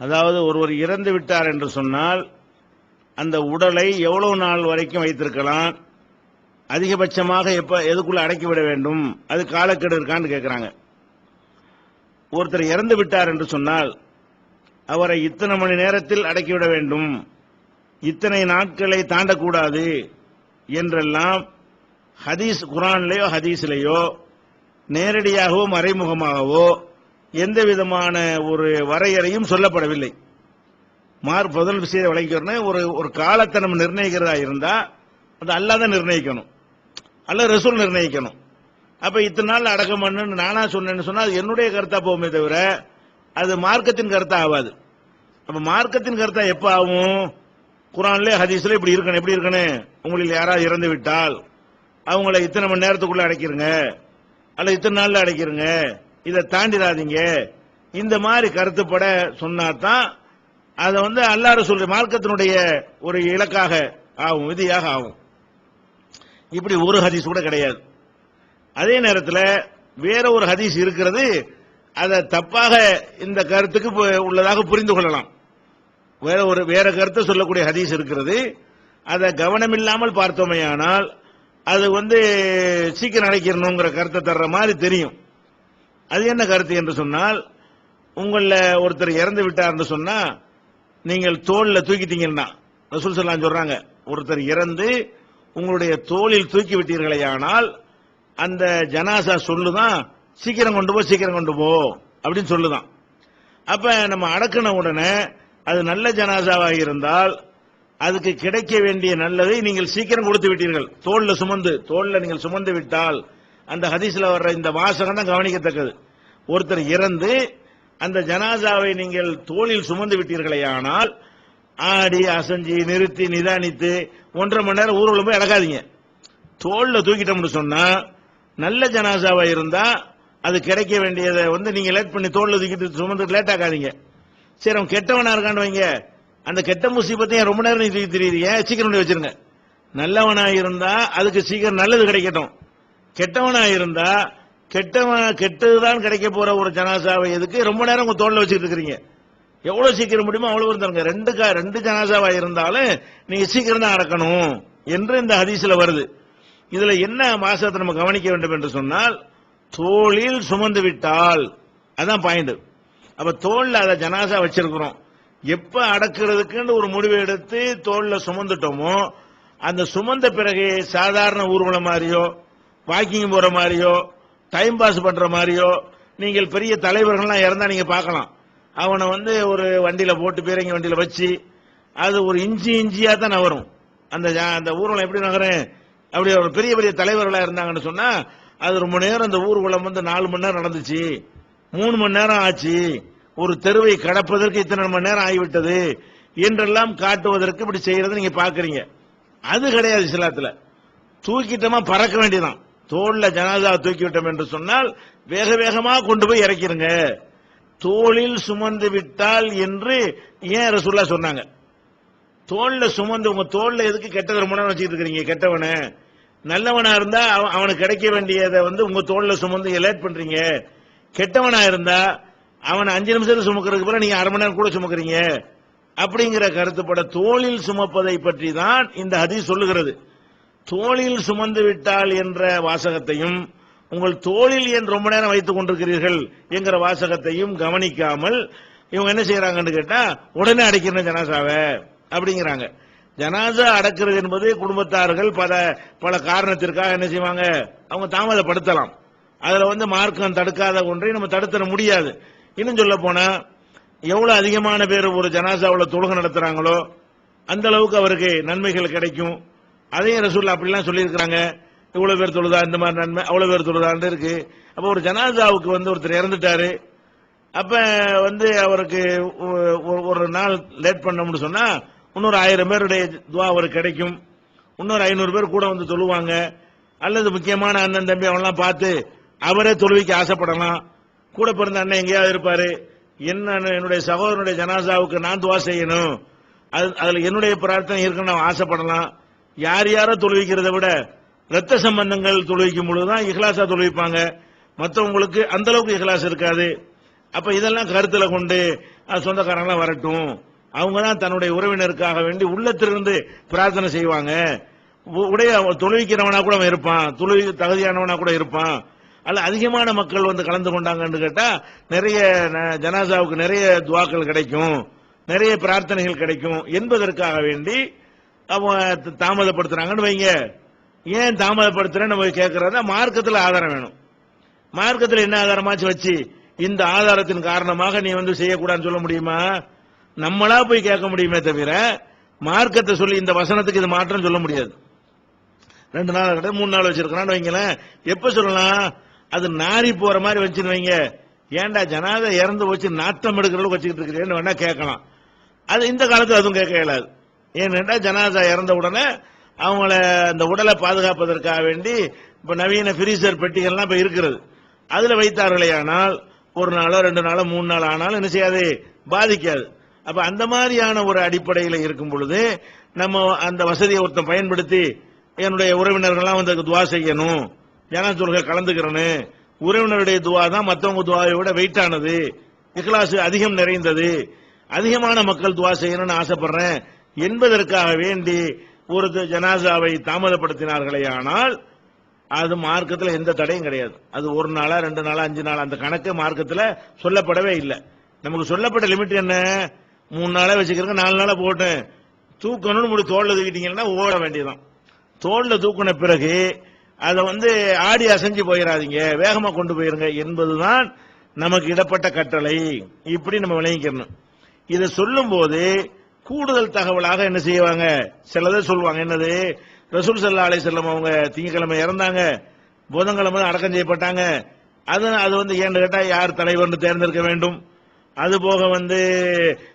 அதாவது ஒருவர் இறந்து விட்டார் என்று சொன்னால் அந்த உடலை எவ்வளவு நாள் வரைக்கும் வைத்திருக்கலாம்? அதிகபட்சமாக எப்ப எதுக்குள்ள அடக்கிவிட வேண்டும்? அது காலக்கெடு இருக்கான்னு கேட்கிறாங்க ஒருத்தர் இறந்து விட்டார் என்று சொன்னால் அவரை இத்தனை மணி நேரத்தில் அடக்கிவிட வேண்டும்? இத்தனை நாட்களை தாண்டக்கூடாது? என்றெல்லாம் ஹதீஸ் குரான்லேயோ ஹதீஸ்லேயோ நேரடியாகவோ மறைமுகமாகவோ எந்த விதமான ஒரு வரையறையும் சொல்லப்படவில்லை. மார் முதல் விஷயத்தை விளங்கிக்கிறோம் ஒரு ஒரு காலத்தை நம்ம நிர்ணயிக்கிறதா இருந்தா அது அல்லாத நிர்ணயிக்கணும். அல்ல ரசூல் நிர்ணயிக்கணும். அப்ப இத்தனை நாள் அடக்கம் பண்ணுன்னு நானா சொன்னேன்னு சொன்னா அது என்னுடைய கருத்தா போகுமே தவிர அது மார்க்கத்தின் கருத்தா ஆகாது. அப்ப மார்க்கத்தின் கருத்தா எப்ப ஆகும்? குரான்ல ஹதீஸ்ல இப்படி இருக்கணும் எப்படி இருக்கணும்? உங்களில் யாராவது இறந்து விட்டால் அவங்கள இத்தனை மணி நேரத்துக்குள்ள அடைக்கிறங்க. அல்ல இத்தனை நாள்ல அடைக்கிறங்க. இதை தாண்டிடாதீங்க. இந்த மாதிரி கருத்துப்பட சொன்னாதான் அதை வந்து அல்லாறு சொல்ற மார்க்கத்தினுடைய ஒரு இலக்காக ஆகும் விதியாக ஆகும். இப்படி ஒரு ஹதீஸ் கூட கிடையாது. அதே நேரத்தில் வேற ஒரு ஹதீஸ் இருக்கிறது அதை தப்பாக இந்த கருத்துக்கு பு- உள்ளதாக புரிந்து கொள்ளலாம். வேற ஒரு வேற கருத்தை சொல்லக்கூடிய ஹதீஸ் இருக்கிறது அதை கவனமில்லாமல் பார்த்தோமையானால் அது வந்து சீக்கிரம் அடைக்கிறணுங்கிற கருத்தை தர்ற மாதிரி தெரியும். அது என்ன கருத்து என்று சொன்னால் உங்கள ஒருத்தர் இறந்து விட்டார்னு சொன்னா நீங்கள் தோளில் தூக்கிட்டீங்கன்னா ரசூல் சொல்லாம் சொல்றாங்க ஒருத்தர் இறந்து உங்களுடைய தோளில் தூக்கி விட்டீர்களேயானால் அந்த ஜனாசா சொல்லுதான் சீக்கிரம் கொண்டு போ சீக்கிரம் கொண்டு போ அப்படின்னு சொல்லுதான். அப்ப நம்ம அடக்கின உடனே அது நல்ல ஜனாசாவாக இருந்தால் அதுக்கு கிடைக்க வேண்டிய நல்லதை நீங்கள் சீக்கிரம் கொடுத்து விட்டீர்கள். தோல்ல சுமந்து தோல்ல நீங்கள் சுமந்து விட்டால் அந்த ஹதீஸ்ல வர்ற இந்த வாசகம் தான் கவனிக்கத்தக்கது. ஒருத்தர் இறந்து அந்த ஜனாசாவை நீங்கள் தோளில் சுமந்து விட்டீர்களேயானால் ஆடி அசைஞ்சு நிறுத்தி நிதானித்து ஒன்றரை மணி நேரம் ஊர்வலம் போய் இழக்காதீங்க தோல்ல தூக்கிட்டோம்னு சொன்னா நல்ல ஜனாசாவா இருந்தா அது கிடைக்க வேண்டியதை வந்து நீங்க லேட் பண்ணி தோல்ல தூக்கிட்டு சுமந்து லேட் ஆகாதீங்க சரி அவன் கெட்டவனா இருக்கான்னு வைங்க. அந்த கெட்ட முசீபத்தையும் ரொம்ப நேரம் நீ தூக்கி தெரியுறீங்க. சீக்கிரம் வச்சிருங்க. நல்லவனா இருந்தா அதுக்கு சீக்கிரம் நல்லது கிடைக்கட்டும். கெட்டவனா இருந்தா கெட்டவன் கெட்டதுதான் கிடைக்க போற ஒரு ஜனாசாவை எதுக்கு? ரொம்ப நேரம் உங்க தோல்ல வச்சுட்டு இருக்கிறீங்க. எவ்வளவு சீக்கிரம் முடியுமோ அவ்வளவு இருந்தாங்க ரெண்டு ரெண்டு ஜனாசாவா இருந்தாலும் நீங்க சீக்கிரம் தான் அடக்கணும் என்று இந்த ஹதீஸ்ல வருது. இதுல என்ன மாசத்தை நம்ம கவனிக்க வேண்டும் என்று சொன்னால் தோளில் சுமந்து விட்டால். அதான் பாயிண்ட் அப்ப தோல்ல அதை ஜனாசா வச்சிருக்கிறோம். எப்ப அடக்குறதுக்குன்னு ஒரு முடிவு எடுத்து தோல்ல சுமந்துட்டோமோ அந்த சுமந்த பிறகு சாதாரண ஊர்வலம் மாதிரியோ வாக்கிங் போற மாதிரியோ டைம் பாஸ் பண்ற மாதிரியோ நீங்கள் பெரிய தலைவர்கள்லாம் இறந்தா நீங்க பார்க்கலாம். அவனை வந்து ஒரு வண்டியில போட்டு பேரங்க வண்டியில வச்சு அது ஒரு இஞ்சி இஞ்சியா தான் நகரும் அந்த அந்த ஊர்வலம் எப்படி நகரும் அப்படி ஒரு பெரிய பெரிய தலைவர்களா இருந்தாங்கன்னு சொன்னா அது ரொம்ப நேரம் அந்த ஊர்வலம் வந்து நாலு மணி நேரம் நடந்துச்சு. மூணு மணி நேரம் ஆச்சு. ஒரு தெருவை கடப்பதற்கு இத்தனை மணி நேரம் ஆகிவிட்டது. என்றெல்லாம் காட்டுவதற்கு இப்படி செய்யறது நீங்க பாக்குறீங்க அது கிடையாது இஸ்லாத்துல. தூக்கிட்டமா பறக்க வேண்டியதான் தோல்ல ஜனாதா தூக்கி விட்டோம் என்று சொன்னால் வேக வேகமாக கொண்டு போய் இறக்கிருங்க. தோளில் சுமந்து விட்டால் என்று ஏன் ரசூல்லா சொன்னாங்க? தோல்ல சுமந்து உங்க தோல்ல எதுக்கு கெட்டதை ரொம்ப நேரம் வச்சுட்டு இருக்கிறீங்க கெட்டவனை? நல்லவனா இருந்தா அவனுக்கு கிடைக்க வேண்டியதை வந்து உங்க தோல்ல சுமந்து லேட் பண்றீங்க. கெட்டவனா இருந்தா அவனை அஞ்சு நிமிஷத்துல சுமக்கிறதுக்கு பிறகு நீங்க அரை மணி நேரம் கூட சுமக்கிறீங்க. அப்படிங்கிற கருத்துப்பட தோளில் சுமப்பதை பற்றி தான் இந்த ஹதீஸ் சொல்லுகிறது. தோளில் சுமந்து விட்டால் என்ற வாசகத்தையும் உங்கள் தோளில் ஏன் ரொம்ப நேரம் வைத்துக் கொண்டிருக்கிறீர்கள் என்கிற வாசகத்தையும் கவனிக்காமல் இவங்க என்ன செய்யறாங்கன்னு கேட்டா உடனே அடைக்கிறேன் ஜனாசாவை அப்படிங்கிறாங்க. ஜனாசா அடக்கிறது என்பது குடும்பத்தார்கள் பல பல காரணத்திற்காக என்ன செய்வாங்க? அவங்க தாமதப்படுத்தலாம். அதுல வந்து மார்க்கம் தடுக்காத ஒன்றை நம்ம தடுத்தர முடியாது. இன்னும் சொல்ல போனா எவ்வளவு அதிகமான பேர் ஒரு ஜனாசாவில் தொழுகை நடத்துறாங்களோ அந்த அளவுக்கு அவருக்கு நன்மைகள் கிடைக்கும். அதையும் ரசூல்லா அப்படிலாம் சொல்லியிருக்கிறாங்க. இவ்வளவு பேர் தொழுதா இந்த மாதிரி நன்மை அவ்வளவு பேர் தொழுதான்னு இருக்கு. அப்ப ஒரு ஜனாதாவுக்கு வந்து ஒருத்தர் இறந்துட்டாரு. அப்ப வந்து அவருக்கு ஒரு நாள் லேட் பண்ணோம்னு சொன்னா இன்னொரு ஆயிரம் பேருடைய துவா அவருக்கு கிடைக்கும். இன்னொரு ஐநூறு பேர் கூட வந்து தொழுவாங்க. அல்லது முக்கியமான அண்ணன் தம்பி அவன்லாம் பார்த்து அவரே தொழுவிக்க ஆசைப்படலாம். கூட பிறந்த அண்ணன் எங்கேயாவது இருப்பாரு. என்ன என்னுடைய சகோதரனுடைய ஜனாசாவுக்கு நான் துவா செய்யணும். அது- அதுல என்னுடைய பிரார்த்தனை இருக்குன்னு நான் ஆசைப்படலாம். யார் யாரோ தொழுவிக்கிறத விட ரத்த சம்பந்தங்கள் தொழுவிக்கும் பொழுதுதான் இஹ்லாசா தொழுவிப்பாங்க. மற்றவங்களுக்கு அந்த அளவுக்கு இஹ்லாஸ் இருக்காது. அப்ப இதெல்லாம் கருத்துல கொண்டு சொந்தக்காரங்களாம் வரட்டும். அவங்க தான் தன்னுடைய உறவினருக்காக வேண்டி உள்ளத்திலிருந்து பிரார்த்தனை செய்வாங்க. உ- உடைய தொழுவிக்கிறவனா கூட அவன் இருப்பான். தொழுவி தகுதியானவனா கூட இருப்பான். அல்ல அதிகமான மக்கள் வந்து கலந்து கொண்டாங்கன்னு கேட்டா நிறைய ந- ஜனாசாவுக்கு நிறைய துவாக்கள் கிடைக்கும். நிறைய பிரார்த்தனைகள் கிடைக்கும். என்பதற்காக வேண்டி அவன் தாமதப்படுத்துறாங்கன்னு வைங்க. ஏன் தாமதப்படுத்துறேன்னு நம்ம கேட்கறதா மார்க்கத்தில் ஆதாரம் வேணும். மார்க்கத்தில் என்ன ஆதாரமாச்சு வச்சு? இந்த ஆதாரத்தின் காரணமாக நீ வந்து செய்யக்கூடாதுன்னு சொல்ல முடியுமா? நம்மளா போய் கேட்க முடியுமே தவிர மார்க்கத்தை சொல்லி இந்த வசனத்துக்கு இது மாற்றம் சொல்ல முடியாது. ரெண்டு நாள் கிட்ட மூணு நாள் வச்சிருக்கிறான்னு வைங்களேன். எப்ப சொல்லலாம்? அது நாரி போற மாதிரி வச்சுன்னு வைங்க. ஏன்டா ஜனாத இறந்து வச்சு நாத்தம் எடுக்கிற அளவுக்கு வச்சுக்கிட்டு இருக்கிறேன்னு வேணா கேட்கலாம். அது இந்த காலத்தில் அதுவும் கேட்க இயலாது. ஏனென்றால் ஜனாதா இறந்த உடனே அவங்கள அந்த உடலை பாதுகாப்பதற்காக வேண்டி இப்போ நவீன ஃப்ரீசர் பெட்டிகள்லாம் இப்போ இருக்கிறது. அதில் வைத்தார்களேயானால் ஒரு நாளோ ரெண்டு நாளோ மூணு நாள் ஆனாலும் என்ன செய்யாது? பாதிக்காது. அப்போ அந்த மாதிரியான ஒரு அடிப்படையில் இருக்கும் பொழுது நம்ம அந்த வசதியை ஒருத்தன் பயன்படுத்தி என்னுடைய உறவினர்கள்லாம் வந்து துவா செய்யணும். ஜன தொழுகை கலந்துக்கிறேன்னு உறவினருடைய துவா தான் மற்றவங்க துவாவை விட வெயிட்டானது இக்லாசு அதிகம் நிறைந்தது. அதிகமான மக்கள் துவா செய்யணும்னு ஆசைப்படுறேன். என்பதற்காக வேண்டி ஒரு ஜனாசாவை தாமதப்படுத்தினார்களே ஆனால் அது மார்க்கத்தில் எந்த தடையும் கிடையாது. அது ஒரு நாளா ரெண்டு நாளா அஞ்சு நாளா அந்த கணக்கு மார்க்கத்தில் சொல்லப்படவே இல்லை. நமக்கு சொல்லப்பட்ட லிமிட் என்ன? மூணு நாளா வச்சுக்கிறங்க நாலு நாளா போட்டேன். தூக்கணும்னு முடி தோல்ல தூக்கிட்டீங்கன்னா ஓட வேண்டியதுதான். தோல்ல தூக்குன பிறகு அதை வந்து ஆடி அசைஞ்சு போயிடாதீங்க வேகமா கொண்டு போயிருங்க என்பதுதான் நமக்கு இடப்பட்ட கட்டளை. இப்படி நம்ம விளங்கிக்கணும். இதை சொல்லும் போது கூடுதல் தகவலாக என்ன செய்வாங்க? சிலதை சொல்லுவாங்க என்னது? ரசூல் சல்லா அலை செல்லம் அவங்க திங்கக்கிழமை இறந்தாங்க. புதன்கிழமை அடக்கம் செய்யப்பட்டாங்க. அது அது வந்து ஏன்னு கேட்டா யார் தலைவர்னு தேர்ந்தெடுக்க வேண்டும். அது போக வந்து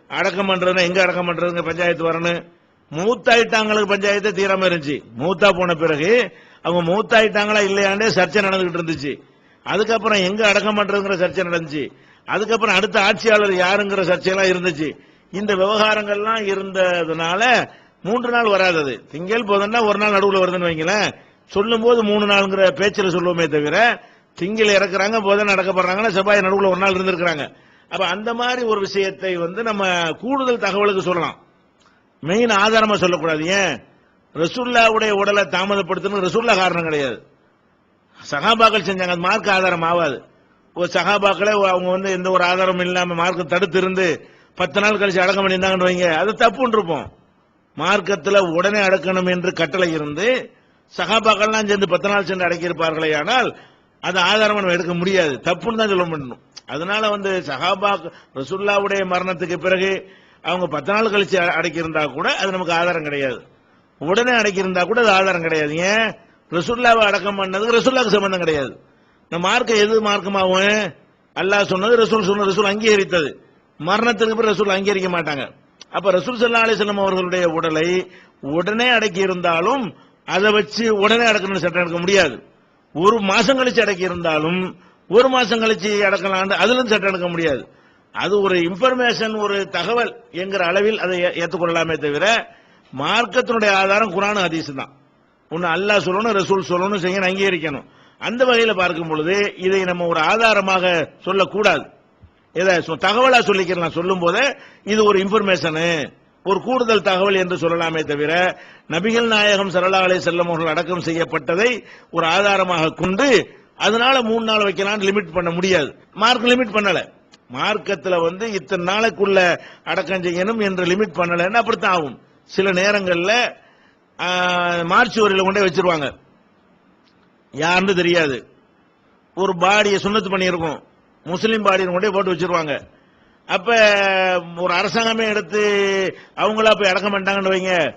அடக்கம் பண்றதுன்னா எங்க அடக்கம் பண்றதுங்க? பஞ்சாயத்து வரணும் மூத்தாயிட்டாங்களுக்கு பஞ்சாயத்து தீராம இருந்துச்சு. மூத்தா போன பிறகு அவங்க மூத்தாயிட்டாங்களா இல்லையாண்டே சர்ச்சை நடந்துகிட்டு இருந்துச்சு. அதுக்கப்புறம் எங்க அடக்கம் பண்றதுங்கிற சர்ச்சை நடந்துச்சு. அதுக்கப்புறம் அடுத்த ஆட்சியாளர் யாருங்கிற சர்ச்சையெல்லாம் இருந்துச்சு. இந்த விவகாரங்கள்லாம் இருந்ததுனால மூன்று நாள் வராது அது திங்கள் போதுன்னா ஒரு நாள் நடுவில் வருதுன்னு வைங்களேன். சொல்லும் போது மூணு நாளுங்கிற பேச்சில் சொல்லுவோமே தவிர திங்கள் இறக்குறாங்க புதன் நடக்கப்படுறாங்கன்னா செவ்வாய் நடுவில் ஒரு நாள் இருந்திருக்கிறாங்க. அப்ப அந்த மாதிரி ஒரு விஷயத்தை வந்து நம்ம கூடுதல் தகவலுக்கு சொல்லலாம். மெயின் ஆதாரமா சொல்லக்கூடாது. ஏன்? ரசுல்லாவுடைய உடலை தாமதப்படுத்தணும் ரசுல்லா காரணம் கிடையாது. சகாபாக்கள் செஞ்சாங்க அது மார்க் ஆதாரம் ஆகாது ஒரு சகாபாக்களே அவங்க வந்து எந்த ஒரு ஆதாரமும் இல்லாம மார்க்கு தடுத்து இருந்து பத்து நாள் கழிச்சு அடக்கம் பண்ணியிருந்தாங்கன்னு வைங்க. அது தப்புன்னு இருப்போம் மார்க்கத்தில் உடனே அடக்கணும் என்று கட்டளை இருந்து சகாபாக்கள்லாம் சேர்ந்து பத்து நாள் சென்று அடக்கியிருப்பார்களே ஆனால் அது ஆதாரம் நம்ம எடுக்க முடியாது. தப்புன்னு தான் சொல்ல முடியும். அதனால வந்து சஹாபா ரசுல்லாவுடைய மரணத்துக்கு பிறகு அவங்க பத்து நாள் கழிச்சு அடக்கியிருந்தா கூட அது நமக்கு ஆதாரம் கிடையாது. உடனே அடக்கியிருந்தா கூட அது ஆதாரம் கிடையாது. ஏன்? ரசுல்லாவை அடக்கம் பண்ணதுக்கு ரசுல்லாவுக்கு சம்பந்தம் கிடையாது. இந்த மார்க்கம் எது மார்க்கமாகும்? அல்லாஹ் சொன்னது ரசூல் சொன்னது ரசூல் அங்கீகரித்தது. மரணத்துக்கு பிறகு ரசூல் அங்கீகரிக்க மாட்டாங்க. அப்ப ரசூல் சல்லா அலிஸ்லாம் அவர்களுடைய உடலை உடனே அடக்கி இருந்தாலும் அதை வச்சு உடனே அடக்கணும்னு சட்டம் எடுக்க முடியாது. ஒரு மாசம் கழிச்சு அடக்கி இருந்தாலும் ஒரு மாசம் கழிச்சு அடக்கலாம் அதுல இருந்து சட்டம் எடுக்க முடியாது. அது ஒரு இன்ஃபர்மேஷன் ஒரு தகவல் என்கிற அளவில் அதை ஏற்றுக்கொள்ளலாமே தவிர மார்க்கத்தினுடைய ஆதாரம் குரான் ஹதீஸ் தான். ஒன்னு அல்லாஹ் சொல்லணும் ரசூல் சொல்லணும் செய்யணும் அங்கீகரிக்கணும். அந்த வகையில் பார்க்கும் பொழுது இதை நம்ம ஒரு ஆதாரமாக சொல்லக்கூடாது. இதை சொ- தகவலா நான் சொல்லும் போதே இது ஒரு இன்ஃபர்மேஷனு ஒரு கூடுதல் தகவல் என்று சொல்லலாமே தவிர நபிகள் நாயகம் சரலா அலை செல்லம் அவர்கள் அடக்கம் செய்யப்பட்டதை ஒரு ஆதாரமாக கொண்டு அதனால மூணு நாள் வைக்கலாம் லிமிட் பண்ண முடியாது. மார்க் லிமிட் பண்ணல. மார்க்கத்தில் வந்து இத்தனை நாளைக்குள்ள அடக்கம் செய்யணும் என்று லிமிட் பண்ணலன்னு அப்படித்தான் ஆகும். சில நேரங்களில் மார்ச் வரையில் கொண்டே வச்சிருவாங்க. யாருன்னு தெரியாது. ஒரு பாடியை சுண்ணத்து பண்ணியிருக்கோம். முஸ்லீம் பாடியை கொண்டே போட்டு வச்சிருவாங்க. அப்ப ஒரு அரசாங்கமே எடுத்து அவங்களா போய் அடக்கம் மாட்டாங்கன்னு வைங்க.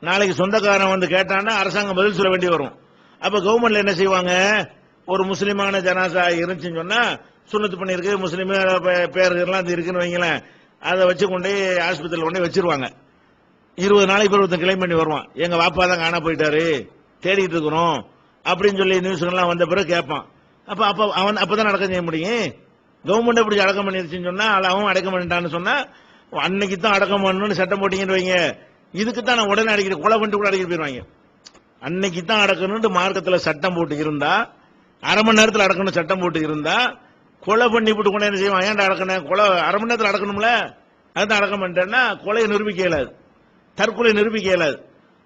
நாளைக்கு சொந்தக்காரன் வந்து கேட்டான்னா அரசாங்கம் பதில் சொல்ல வேண்டி வரும். அப்ப கவர்மெண்ட்ல என்ன செய்வாங்க? ஒரு முஸ்லீமான ஜனாசா இருந்துச்சுன்னு சொன்னா சுண்ணத்து பண்ணிருக்கு முஸ்லீம் பேர்கள்லாம் அது இருக்குன்னு வைங்களேன். அதை வச்சு கொண்டு ஆஸ்பத்திரியில் கொண்டு வச்சிருவாங்க. இருபது நாளைக்கு பேர் ஒருத்தன் கிளைம் பண்ணி வருவான். எங்க வாப்பா தான் காணா போயிட்டாரு. தேடிட்டு இருக்கிறோம். அப்படின்னு சொல்லி நியூஸ்லாம் வந்த பிறகு கேட்பான். அப்ப அப்ப அவன் அப்பதான் அடக்கம் செய்ய முடியும். கவர்மெண்ட் எப்படி அடக்கம் பண்ணிருச்சுன்னு சொன்னா அவன் அடக்கம் பண்ணிட்டான்னு சொன்னா அன்னைக்கு தான் அடக்கம் பண்ணணும்னு சட்டம் போட்டீங்கன்னு வைங்க. இதுக்கு தான் நான் உடனே அடிக்கிற கொலை பண்ணிட்டு கூட அடிக்கிட்டு போயிருவாங்க. அன்னைக்கு தான் அடக்கணும்னு மார்க்கத்தில் சட்டம் போட்டு இருந்தா அரை மணி நேரத்தில் அடக்கணும் சட்டம் போட்டு இருந்தா கொலை பண்ணி விட்டு கொண்டு என்ன செய்வான்? ஏன்டா அடக்கணும் கொலை அரை மணி நேரத்தில் அடக்கணும்ல? அதுதான் அடக்கம் பண்ணிட்டேன்னா கொலையை நிரூபிக்க இயலாது. தற்கொலை நிரூபிக்க இயலாது.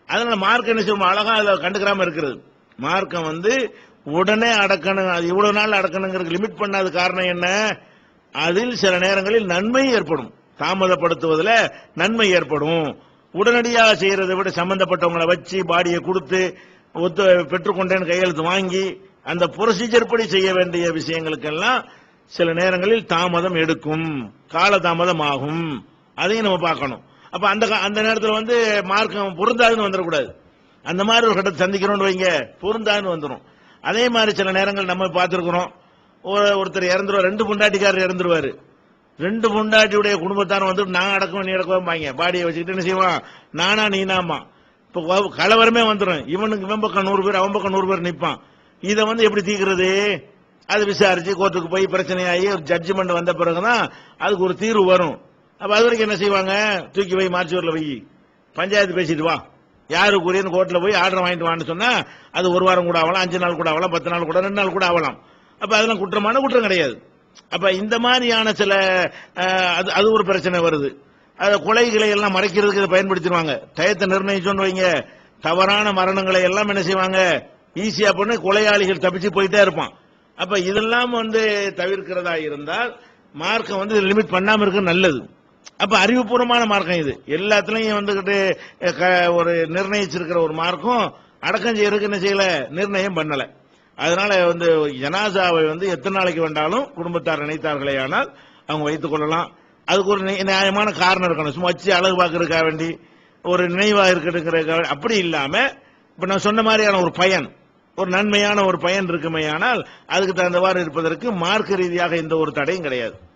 அதனால மார்க்கம் என்ன செய்வோம்? அழகா அதை கண்டுக்கிறாம இருக்கிறது. மார்க்கம் வந்து உடனே அடக்கணும். அது இவ்வளவு நாள் அடக்கணுங்கிறது லிமிட் பண்ணாத காரணம் என்ன? அதில் சில நேரங்களில் நன்மை ஏற்படும். தாமதப்படுத்துவதில் நன்மை ஏற்படும். உடனடியாக செய்யறதை விட சம்பந்தப்பட்டவங்களை வச்சு பாடியை கொடுத்து ஒத்து பெற்றுக்கொண்டேன்னு கையெழுத்து வாங்கி அந்த ப்ரொசீஜர் படி செய்ய வேண்டிய விஷயங்களுக்கெல்லாம் சில நேரங்களில் தாமதம் எடுக்கும். கால தாமதம் ஆகும். அதையும் நம்ம பார்க்கணும். அப்ப அந்த அந்த நேரத்தில் வந்து மார்க்கம் பொருந்தாதுன்னு வந்துடக்கூடாது. அந்த மாதிரி ஒரு கட்டத்தை சந்திக்கிறோம்னு வைங்க. பொருந்தாதுன்னு வந்துடும் அதே மாதிரி சில நேரங்கள் நம்ம பார்த்துருக்குறோம். ஒருத்தர் இறந்துருவார் ரெண்டு பொண்டாட்டிக்காரர் இறந்துருவாரு. ரெண்டு பொண்டாட்டியுடைய குடும்பத்தார் வந்து நான் அடக்கம் நீ அடக்கம் பாங்க பாடியை வச்சுக்கிட்டு என்ன செய்வான்? நானா நீனாமா இப்போ கலவரமே வந்துடும் இவனுக்கு இவன் பக்கம் நூறு பேர் அவன் பக்கம் நூறு பேர் நிற்பான் இதை வந்து எப்படி தீக்கிறது அது விசாரிச்சு கோர்ட்டுக்கு போய் பிரச்சனையாகி ஒரு ஜட்ஜ்மெண்ட் வந்த பிறகுதான் அதுக்கு ஒரு தீர்வு வரும். அப்ப அது வரைக்கும் என்ன செய்வாங்க? தூக்கி போய் மார்ச்சுவர்ல வை. பஞ்சாயத்து பேசிட்டு வா. யாரு யாருக்குரியன்னு கோர்ட்டில் போய் ஆர்டர் வாங்கிட்டு வான்னு சொன்னா அது ஒரு வாரம் கூட ஆகலாம் அஞ்சு நாள் கூட ஆகலாம் பத்து நாள் கூட ரெண்டு நாள் கூட ஆகலாம். அப்ப அதெல்லாம் குற்றமான குற்றம் கிடையாது. அப்ப இந்த மாதிரியான சில அது அது ஒரு பிரச்சனை வருது. அதை கொலைகளை எல்லாம் மறைக்கிறதுக்கு இதை பயன்படுத்திடுவாங்க. டயத்தை நிர்ணயிச்சோன்னு வைங்க. தவறான மரணங்களை எல்லாம் என்ன செய்வாங்க? ஈஸியா பண்ணி கொலையாளிகள் தப்பிச்சு போயிட்டே இருப்பான். அப்ப இதெல்லாம் வந்து தவிர்க்கிறதா இருந்தால் மார்க்கம் வந்து லிமிட் பண்ணாம இருக்க நல்லது. அப்ப அறிவுபூர்வமான மார்க்கம் இது. எல்லாத்துலயும் வந்துகிட்டு க- ஒரு நிர்ணயிச்சிருக்கிற ஒரு மார்க்கம் அடக்கம் செய்யறதுக்கு என்ன செய்யல? நிர்ணயம் பண்ணல. அதனால வந்து ஜனாசாவை வந்து எத்தனை நாளைக்கு வேண்டாலும் குடும்பத்தார் நினைத்தார்களே ஆனால் அவங்க வைத்துக் கொள்ளலாம். அதுக்கு ஒரு நியாயமான காரணம் இருக்கணும். சும்மா வச்சு அழகு பார்க்கறதுக்காக வேண்டி ஒரு நினைவாக இருக்கிறதுக்காக அப்படி இல்லாம இப்ப நான் சொன்ன மாதிரியான ஒரு பயன் ஒரு நன்மையான ஒரு பயன் இருக்குமே ஆனால் அதுக்கு தகுந்தவாறு இருப்பதற்கு மார்க்க ரீதியாக எந்த ஒரு தடையும் கிடையாது.